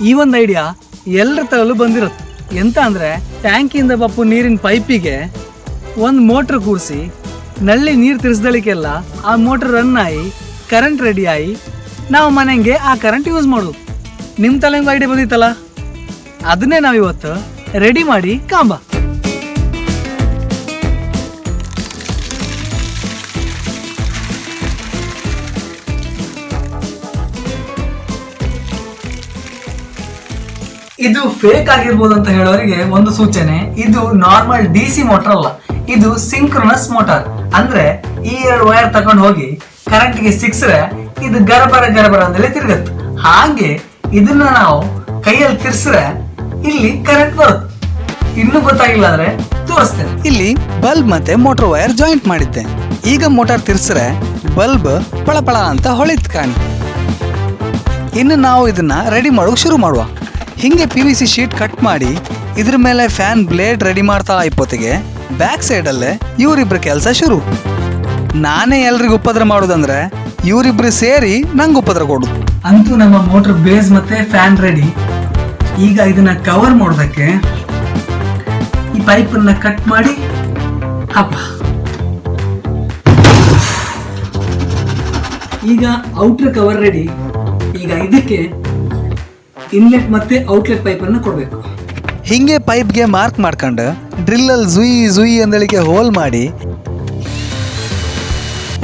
ಈ ಒಂದು ಐಡಿಯಾ ಎಲ್ಲರ ತರಲು ಬಂದಿರುತ್ತೆ. ಎಂತ ಅಂದ್ರೆ ಟ್ಯಾಂಕಿಂದ ಬಪ್ಪು ನೀರಿನ ಪೈಪಿಗೆ ಒಂದು ಮೋಟ್ರ್ ಕೂರಿಸಿ ನಲ್ಲಿ ನೀರು ತಿರ್ಸ್ದಳಿಕೆಲ್ಲ ಆ ಮೋಟ್ರ್ ರನ್ ಆಗಿ ಕರೆಂಟ್ ರೆಡಿ ಆಗಿ ನಾವು ಮನೆಗೆ ಆ ಕರೆಂಟ್ ಯೂಸ್ ಮಾಡೋದು. ನಿಮ್ಮ ತಲೆಗೆ ಐಡಿಯಾ ಬಂದಿತ್ತಲ್ಲ? ಅದನ್ನೇ ನಾವಿವತ್ತು ರೆಡಿ ಮಾಡಿ ಕಾಂಬ. ಇದು ಫೇಕ್ ಆಗಿರ್ಬೋದು ಅಂತ ಹೇಳೋರಿಗೆ ಒಂದು ಸೂಚನೆ, ಇದು ನಾರ್ಮಲ್ ಡಿ ಸಿ ಮೋಟರ್ ಅಲ್ಲ. ಇದು ಸಿಂಕ್ರನಸ್ ಮೋಟಾರ್ ಅಂದ್ರೆ ಈ ಎರಡು ವೈರ್ ತಗೊಂಡು ಹೋಗಿ ಕರೆಂಟ್ಗೆ ಸಿಕ್ಸ್ರೆ ಇದು ಗರಬರ ಗರಬರ ಅಂದ್ರೆ ತಿರುಗತ್ತೆ. ಹಾಗೆ ಇದನ್ನ ನಾವು ಕೈಯಲ್ಲಿ ತಿರ್ಸ್ರೆ ಇಲ್ಲಿ ಕರೆಂಟ್ ಬರುತ್ತೆ. ಇನ್ನು ಗೊತ್ತಾಗಿಲ್ಲ ಅಂದ್ರೆ ತೋರಿಸ್ತೇನೆ. ಇಲ್ಲಿ ಬಲ್ಬ್ ಮತ್ತೆ ಮೋಟರ್ ವೈರ್ ಜಾಯಿಂಟ್ ಮಾಡಿದ್ದೆ. ಈಗ ಮೋಟಾರ್ ತಿರ್ಸ್ರೆ ಬಲ್ಬ್ ಪಳಪಳ ಅಂತ ಹೊಳಿತ್ ಕಾಣಿ. ಇನ್ನು ನಾವು ಇದನ್ನ ರೆಡಿ ಮಾಡೋಕೆ ಶುರು ಮಾಡುವ. ಹಿಂಗೆ P V C sheet cut ಮಾಡಿ ಇದ್ರ ಮೇಲೆ ಫ್ಯಾನ್ ಬ್ಲೇಡ್ ರೆಡಿ ಮಾಡ್ತಾ ಇಪ್ಪತ್ತಿಗೆ ಬ್ಯಾಕ್ ಸೈಡಲ್ಲೇ ಇವರಿಬ್ರ ಕೆಲಸ ಶುರು. ನಾನೇ ಎಲ್ರಿಗೂ ಉಪದ್ರ ಮಾಡೋದಂದ್ರೆ ಇವರಿಬ್ರು ಸೇರಿ ನಂಗೆ ಉಪದ್ರ ಕೊಡುದು ಅಂತೂ ನಮ್ಮ ಮೋಟರ್ ಬೇಸ್ ಮತ್ತೆ ಫ್ಯಾನ್ ರೆಡಿ ಈಗ ಇದನ್ನ ಕವರ್ ಮಾಡೋದಕ್ಕೆ ಈ ಪೈಪನ್ನ ಕಟ್ ಮಾಡಿ ಹಬ್ಬ ಈಗ ಔಟರ್ ಕವರ್ ರೆಡಿ ಈಗ ಇದಕ್ಕೆ ಇನ್ಲೆಟ್ ಮತ್ತೆ ಔಟ್ಲೆಟ್ ಪೈಪ್ ಅನ್ನು ಕೊಡಬೇಕು. ಹಿಂಗೆ ಪೈಪ್ಗೆ ಮಾರ್ಕ್ ಮಾಡ್ಕೊಂಡು ಡ್ರಿಲ್ಲಲ್ಲಿ ಜುಯಿ ಜುಯಿ ಅಂದಳಿಗೆ ಹೋಲ್ ಮಾಡಿ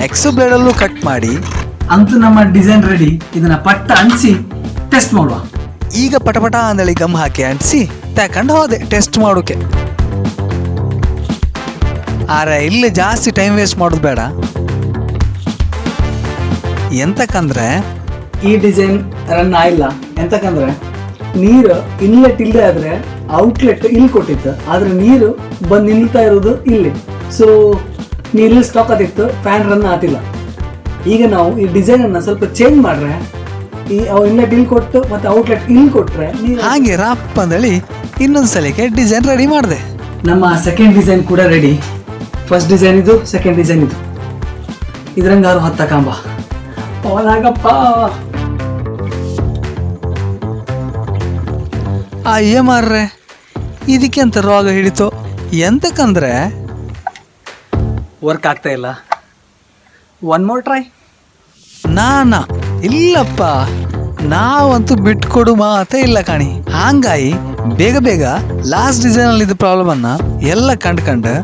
ಎಕ್ಸು ಬ್ಲೇಡಲ್ಲೂ ಕಟ್ ಮಾಡಿ ಅಂತೂ ನಮ್ಮ ಡಿಸೈನ್ ರೆಡಿ ಇದನ್ನ ಪಟ್ಟ ಅಂಟಿಸಿ ಟೆಸ್ಟ್ ಮಾಡುವ. ಈಗ ಪಟಪಟ ಅಂದಳಿ ಗಮ್ ಹಾಕಿ ಅಂಟಿಸಿ ತಕೊಂಡು ಹೋದೆ ಟೆಸ್ಟ್ ಮಾಡೋಕೆ. ಆರೆ ಇಲ್ಲಿ ಜಾಸ್ತಿ ಟೈಮ್ ವೇಸ್ಟ್ ಮಾಡೋದು ಬೇಡ. ಎಂತಕ್ಕಂದ್ರೆ ಈ ಡಿಸೈನ್ ರನ್ ಆಗಿಲ್ಲ. ಎಂತಕ್ಕಂದ್ರೆ ನೀರು ಇನ್ಲೆಟ್ ಇಲ್ಲದೆ ಆದ್ರೆ ಔಟ್ಲೆಟ್ ಇಲ್ಲಿ ಕೊಟ್ಟಿತ್ತು. ಆದ್ರೆ ನೀರು ಬಂದು ನಿಲ್ತಾ ಇರೋದು ಇಲ್ಲಿ. ಸೊ ನೀರಲ್ಲಿ ಸ್ಟಾಕ್ ಆತಿತ್ತು ಫ್ಯಾನ್ ರನ್ ಆತಿಲ್ಲ ಈಗ ನಾವು ಈ ಡಿಸೈನ್ ಅನ್ನ ಸ್ವಲ್ಪ ಚೇಂಜ್ ಮಾಡ್ರೆ ಈ ಇನ್ಲೆಟ್ ಇಲ್ಲಿ ಕೊಟ್ಟು ಮತ್ತೆ ಔಟ್ಲೆಟ್ ಇಲ್ಲಿ ಕೊಟ್ರೆ ಹಾಗೆ ರಾಪ್ ಅಂದೇಳಿ ಇನ್ನೊಂದು ಸಲಕ್ಕೆ ಡಿಸೈನ್ ರೆಡಿ ಮಾಡಿದೆ. ನಮ್ಮ ಸೆಕೆಂಡ್ ಡಿಸೈನ್ ಕೂಡ ರೆಡಿ ಫಸ್ಟ್ ಡಿಸೈನ್ ಇದು ಸೆಕೆಂಡ್ ಡಿಸೈನ್ ಇದು. ಇದ್ರಂಗಾರು ಹತ್ತಕಾಂಬ ಪವನಾಗಪ್ಪ ಅಯ್ಯ ಮಾರ್ರೆ ಇದಕ್ಕೆ ಅಂತ ರೋಗ ಹಿಡಿತು? ಎಂತಕ್ಕಂದ್ರೆ? ವರ್ಕ್ ಆಗ್ತಾ ಇಲ್ಲ. ಒನ್ ಮೋರ್ ಟ್ರೈ ನಾ ಇಲ್ಲಪ್ಪ. ನಾವಂತೂ ಬಿಟ್ಕೊಡು ಮಾತೇ ಇಲ್ಲ ಕಾಣಿ. ಹಾಂಗಾಯಿ ಬೇಗ ಬೇಗ ಲಾಸ್ಟ್ ಡಿಸೈನಲ್ಲಿ ಇದ್ದ ಪ್ರಾಬ್ಲಮ್ ಅನ್ನ ಎಲ್ಲ ಕಂಡ್ಕಂಡು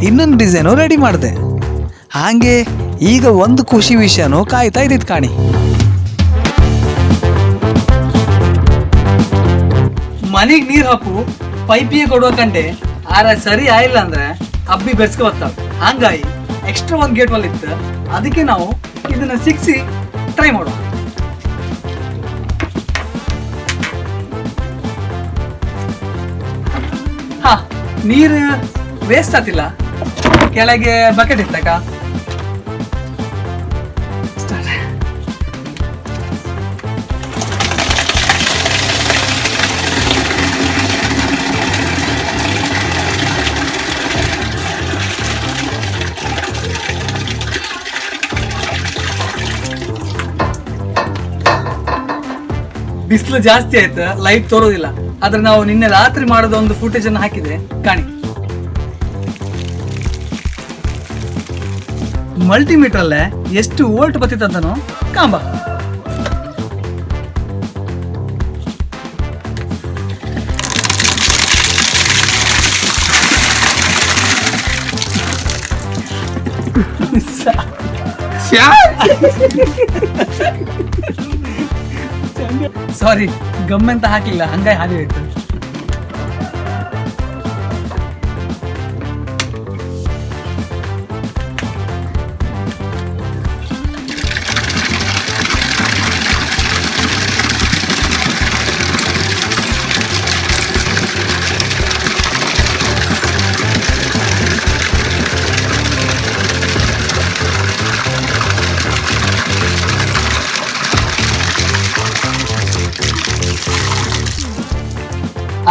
ಇನ್ನೊಂದು ಡಿಸೈನು ರೆಡಿ ಮಾಡಿದೆ. ಹಾಗೆ ಈಗ ಒಂದು ಖುಷಿ ವಿಷಯನೂ ಕಾಯ್ತಾ ಇದ್ದಿತ್ತು ಕಾಣಿ. ಮನೆಗೆ ನೀರು ಹಾಕು ಪೈಪಿಗೆ ಕೊಡುವ ಕಂಡೆ ಆರ ಸರಿ ಆಯಿಲ್ಲ ಅಂದ್ರೆ ಅಬ್ಬಿ ಬೆರ್ಸ್ಕೊ ಬರ್ತಾವ ಹಂಗಾಗಿ ಎಕ್ಸ್ಟ್ರಾ ಒಂದು ಗೇಟ್ ವಾಲ್ ಇತ್ತು. ಅದಕ್ಕೆ ನಾವು ಇದನ್ನ ಸಿಕ್ಸಿ ಟ್ರೈ ಮಾಡುವ ಹಾ, ನೀರು ವೇಸ್ಟ್ ಆತಿಲ್ಲ ಕೆಳಗೆ ಬಕೆಟ್ ಇತ್ತಕ್ಕ? ಬಿಸಿಲು ಜಾಸ್ತಿ ಆಯ್ತು ಲೈಟ್ ತೋರೋದಿಲ್ಲ. ಆದ್ರೆ ನಾವು ನಿನ್ನೆ ರಾತ್ರಿ ಮಾಡೋದ ಒಂದು ಫುಟೇಜ್ ಅನ್ನು ಹಾಕಿದ್ರೆ, ಕಾಣಿ. ಮಲ್ಟಿಮೀಟರ್ ಅಲ್ಲೇ ಎಷ್ಟು ವೋಲ್ಟ್ ಬತ್ತಿತ್ತಂತನೋ, ಕಾಂಬ. ಸಾರಿ ಗಮ್ ಅಂತ ಹಾಕಿಲ್ಲ ಹಂಗಾಗಿ ಹಾದಿ ಹೋಯ್ತು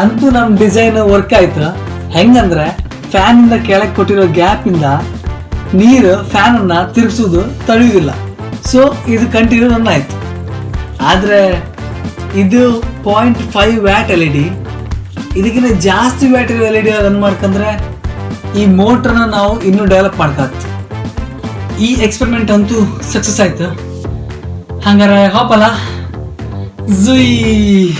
ಅಂತೂ ನಮ್ಮ ಡಿಸೈನ್ ವರ್ಕ್ ಆಯ್ತು. ಹೆಂಗಂದ್ರೆ ಫ್ಯಾನ್ ಇಂದ ಕೆಳಗೆ ಕೊಟ್ಟಿರೋ ಗ್ಯಾಪ್ ಇಂದ ನೀರು ಫ್ಯಾನ್ ಅನ್ನ ತಿರುಗಿಸೋದು ತಡೆಯುವುದಿಲ್ಲ ಸೊ ಇದು ಕಂಟಿನ್ಯೂ ರನ್ ಆಯ್ತು. ಆದ್ರೆ ಇದು point five watt L E D ಇದಕ್ಕಿಂತ ಜಾಸ್ತಿ watt L E D run ಮಾಡ್ಕಂದ್ರೆ ಈ ಮೋಟ್ರನ್ನ ನಾವು ಇನ್ನೂ ಡೆವಲಪ್ ಮಾಡ್ಕಾಗ್ತು ಈ ಎಕ್ಸ್ಪೆರಿಮೆಂಟ್ ಅಂತೂ ಸಕ್ಸಸ್ ಆಯ್ತು. ಹಂಗಾರೆ ಹಾಪಲ್ಲ ಜುಯ್